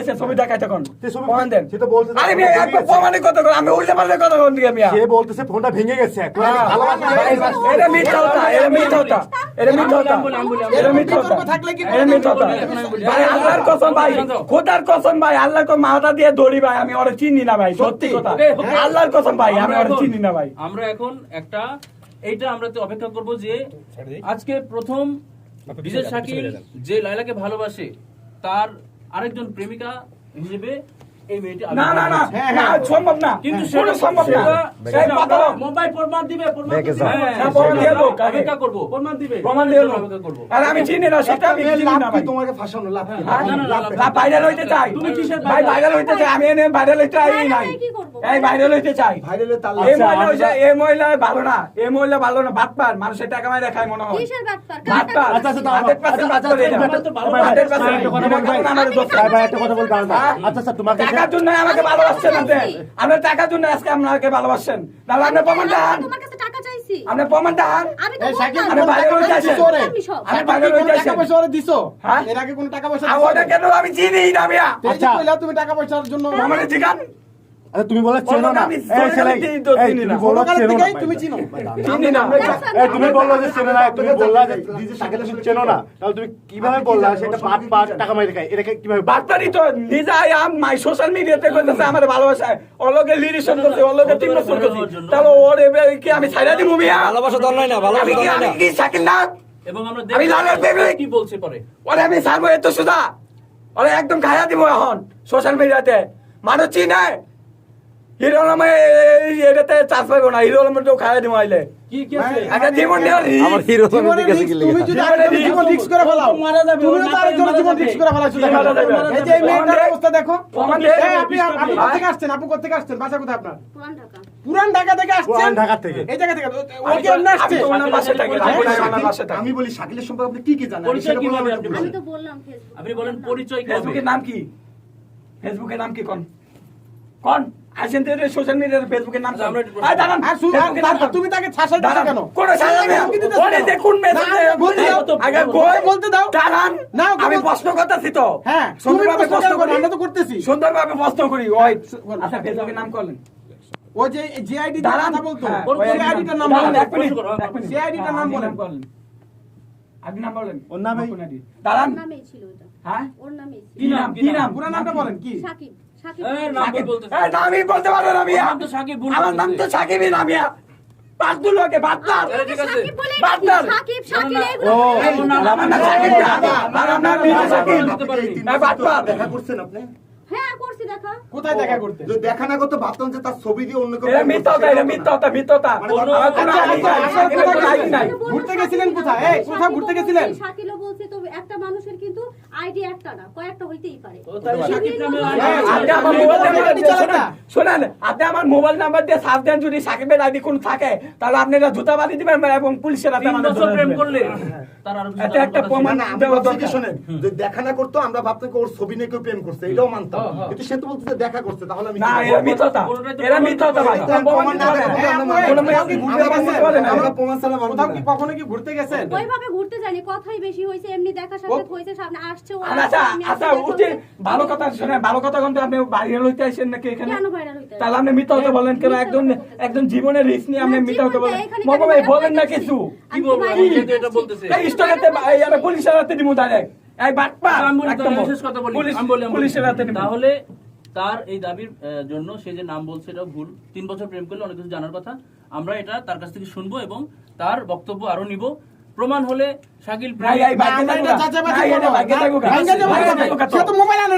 হয়েছে ছবি দেখাই তখন প্রমাণ দেন। সে তো বলছে আরে মিয়া ভেঙে একদম কথা কর আমি উল্টা পাল্টা কথা কোন দিকে মিয়া। সে বলতেছে ফোনটা ভেঙে গেছে এখন ভালোবাসা ভাই, এটা মিথ্যা কথা এটা মিথ্যা কথা এটা মিথ্যা কথা। এটা মিথ্যা কথা। এটা মিথ্যা কথা। ভাই আল্লাহর কসম ভাই খোদার কসম ভাই আল্লাহর কসম মাথা দিয়ে দড়ি ভাই আমি ওরে চিনি না ভাই সত্যি কথা। আল্লাহর কসম ভাই আমি ওরে চিনি না ভাই। আমরা এখন একটা এইটা আমরা তো অপেক্ষা করব যে আজকে প্রথম বিজয় শাকিল যে লাইলাকে ভালোবাসে তার আরেকজন প্রেমিকা হিসেবে এই মেয়েটি না না না না, সম্ভব না। কিন্তু সেটা সম্ভব না। সেটা- এই কথা প্রমাণ দিবে প্রমাণ দিবে। হ্যাঁ, হ্যাঁ, প্রমাণ দিয়ে সেটা লোক, আগে। করব প্রমাণ দিবে। প্রমাণ দিয়ে লোক। অপেক্ষা আমি চিনি না সেটা আমি চিনি না ভাই। তোমাকে ফাঁসানো? লাভ হ্যাঁ? না, না, না, না, না, ভাইরাল হইতে চাই। তুমি কিসের ভাই ভাইরাল হইতে চাই আমি এনে ভাইরাল হইতে চাই নাই। হয়ে কি করব? এই ভাইরাল হইতে চাই। ভাইরালের তাল এই মহিলা হইছে এই মহিলা ভালো না এই মহিলা ভালো না মানুষের টাকা মাই দেখায় মনে হয়। কিসের আচ্ছা, আচ্ছা, দাঁড়াও। 100% আচ্ছা, আচ্ছা, এটা। একটা- ভালো ভাই, ভাই, 100% একটা কথা বলব, ভাই। আমার দোষ ভাই, ভাই, একটা কথা বলব, দাঁড়াও, দাঁড়াও। আচ্ছা, আচ্ছা, তোমাকে টাকার জন্য আমাকে ভালোবাসছেন আপনি। আপনার টাকার জন্য আজকে আপনাকে ভালোবাসছেন। তাহলে আপনি প্রমাণটা। আপনি বাইরে বাইরে। পয়সা ওরে দিছো? হ্যাঁ? এর আগে কোনো টাকা পয়সা ওটা কেন আমি চিনি না মিয়া? তো এই যে আচ্ছা। তুমি টাকা পয়সার জন্য প্রমাণে ঠিকান তুমি বলে চেনো না এই ছেলে তুমি বলো চেনো না। তুমি চিনো। চিনি না। এই, তুমি বলল যে চেনো না তুমি বললা যে দিদি তুমি চেনো না তাহলে তুমি কীভাবে বললা সেটা পাট পাট টাকা মাইরে খায় এটাকে কীভাবে বার্তারই তো নিজে আম মাই সোশ্যাল মিডিয়াতে কইতেছে আমার ভালোবাসা ওর লিরিশন করছে ওর লগে তিন বছর করছি। তাহলে ওর এবার কি আমি ছাইরা দিব মিয়া? ভালোবাসা দল নাই না ভালোবাসা দল আমি কি না এবং আমরা আমি লালের কি বলছে পরে। ওরে আমি ছাড়বো এত সুদা। ওরে একদম খাইয়া দিব এখন সোশ্যাল মিডিয়াতে মানুষ চিনে। হিরো আলমে এটাতে চাষ পাইবো না হিরো আলমের তো খাইয়া দিব আইলে। আমি হ্যাঁ। আমি বলি শাকিলের সম্পর্কে আপনি কি কি জানেন? আপনি আমি তো বললাম ফেসবুক আপনি বলেন পরিচয় কি ফেসবুকের নাম কি? ফেসবুকের নাম কি কোন? কোন আসেন তো সোশ্যাল মিডিয়ার ফেসবুকের নাম আচ্ছা, দাঁড়ান নাম? তুমি তাকে কেন কোন ওরে দেখুন বলতে দাও। আগে কই বলতে দাও। দাঁড়ান না, আমি প্রশ্ন করতেছি তো হ্যাঁ, সুন্দরভাবে প্রশ্ন করি আমরা তো করতেছি। সুন্দরভাবে প্রশ্ন করি ওই আচ্ছা ফেসবুকের নাম করলেন ও যে যে আইডি দাঁড়ান বলতো হ্যাঁ, ওই আইডিটার নাম বলেন এক মিনিট, আইডিটার নাম হ্যাঁ, বলেন। বলেন আপনি নাম বলেন ওর নামে? দাঁড়ান নামেই ছিল ওটা। হ্যাঁ ওর নামেই ছিল। কি নাম কি নাম পুরো নামটা বলেন কি সাকিব। বলতে পারো আমার নাম তো সাকিবই। ও, আমার নাম সাকিব না। আমার নাম সাকিব। দেখা করছেন আপনি হ্যাঁ, করছি দেখা। কোথায় দেখা করতে যদি দেখা না করতে ভাবতাম যে তার ছবি দিয়ে অন্য কেউ এটা মিথ্যা কথা, এটা। মানে আচ্ছা, আচ্ছা, আচ্ছা, কোথায়? ঘুরতে গেছিলেন কোথায়? সাকিবও ঘুরতে গেছিলেন? শাকিলও বলছে তো একটা মানুষের কিন্তু আইডি একটা না কয়েকটা হইতেই পারে আপনি আমার মোবাইল নাম্বার দিয়ে শোনেন, শোনেন, আপনি আমার মোবাইল নাম্বার দিয়ে সার্চ দেন যদি সাকিবের আইডি কোন থাকে তাহলে আপনারা জুতা বাঁধি দিবেন এবং পুলিশের হাতে প্রেম করলে একটা প্রমাণ। শোনেন, যদি দেখা না করতো আমরা ভাবতাম ওর ছবি নিয়ে কেউ প্রেম করছে এটাও মানতাম। কিন্তু সে তো বলতেছে দেখা করছে তাহলে আমি না এরা বলব? মিথ্যা কোনোটাই তো এরা প্রমাণ ভাই প্রমাণ প্রমাণ না দিতে দেখাতে পারে না। আমরা কোনো আপু, মেয়ে আপনি ঘুরতে ঘুরতে পারতে গেছেন? পারে না। আমরা প্রমাণ ছাড়া মানবো কোথাও না। কি কখনো কি ঘুরতে গেছেন ওইভাবে ঘুরতে কথাই বেশি হয়েছে এমনি দেখা সাক্ষাৎ হয়েছে সামনে আসছে আচ্ছা আচ্ছা উঠে ভালো কথা শুনে ভালো কথা কিন্তু আপনি ভাইরাল হইতে আসেন নাকি এখানে? কেন viral হইতে তাহলে আপনি মিথ্যা হতে বলেন কেন? একজন একজন জীবনের রিস্ক নিয়ে আপনি মিথ্যা হতে বলেন। এখানে ভাই বলেন না কিছু। কি বলব? আমি যেহেতু এটা বলতেছি। এই স্টোরিতে আরে পুলিশের হাতে দিমু ডাইরেক্ট এই বাটপা একদম কথা বলি। আমি বলি, পুলিশের হাতে দিমু তাহলে তার এই দাবির জন্য সে যে নাম বলছে এটা ভুল। তিন বছর প্রেম করলে অনেক কিছু জানার কথা। আমরা এটা তার কাছ থেকে শুনব এবং তার বক্তব্য আরও নিব। প্রমাণ হলে শাকিল মোবাইল আনে